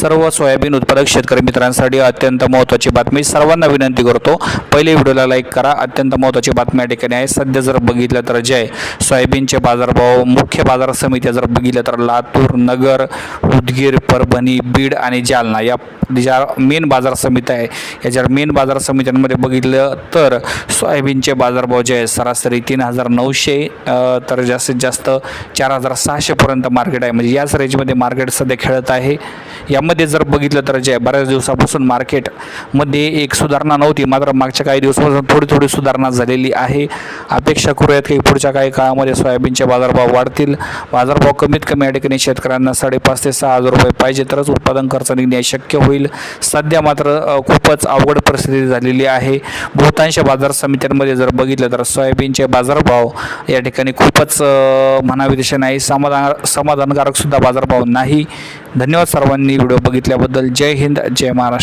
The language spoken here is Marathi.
सर्व सोयाबीन उत्पादक शेतकरी मित्रांसाठी अत्यंत महत्त्वाची बातमी. सर्वांना विनंती करतो पहिले व्हिडिओला लाईक करा. अत्यंत महत्त्वाची बातमी या ठिकाणी आहे. सध्या जर बघितलं तर जय सोयाबीनचे बाजारभाव मुख्य बाजार समित्या जर बघितलं तर लातूर नगर उदगीर परभणी बीड आणि जालना या ज्या मेन बाजार समित्या आहे या ज्या मेन बाजार समित्यांमध्ये बघितलं तर सोयाबीनचे बाजारभाव जे आहे सरासरी तीन हजार नऊशे तर जास्तीत जास्त चार हजार सहाशेपर्यंत मार्केट आहे. म्हणजे याच रेंजमध्ये मार्केट सध्या खेळत आहे. यामध्ये जर बघितलं तर जे बऱ्याच दिवसापासून मार्केटमध्ये एक सुधारणा नव्हती मात्र मागच्या काही दिवसापासून थोडी थोडी सुधारणा झालेली आहे. अपेक्षा करूयात की पुढच्या काही काळामध्ये सोयाबीनचे बाजारभाव वाढतील. बाजारभाव कमीत कमी या ठिकाणी शेतकऱ्यांना साडेपाच ते सहा हजार रुपये पाहिजे तरच उत्पादन खर्च निघणे शक्य होईल. सध्या मात्र खूपच अवघड परिस्थिती झालेली आहे. बहुतांश बाजार समित्यांमध्ये जर बघितलं तर सोयाबीनचे बाजारभाव या ठिकाणी खूपच अ, म्हणावे तसे नाही. समाधान समाधानकारक सुद्धा बाजारभाव नाही. धन्यवाद सर्वांनी. व्हिडिओ बघितल्याबद्दल जय हिंद जय महाराष्ट्र.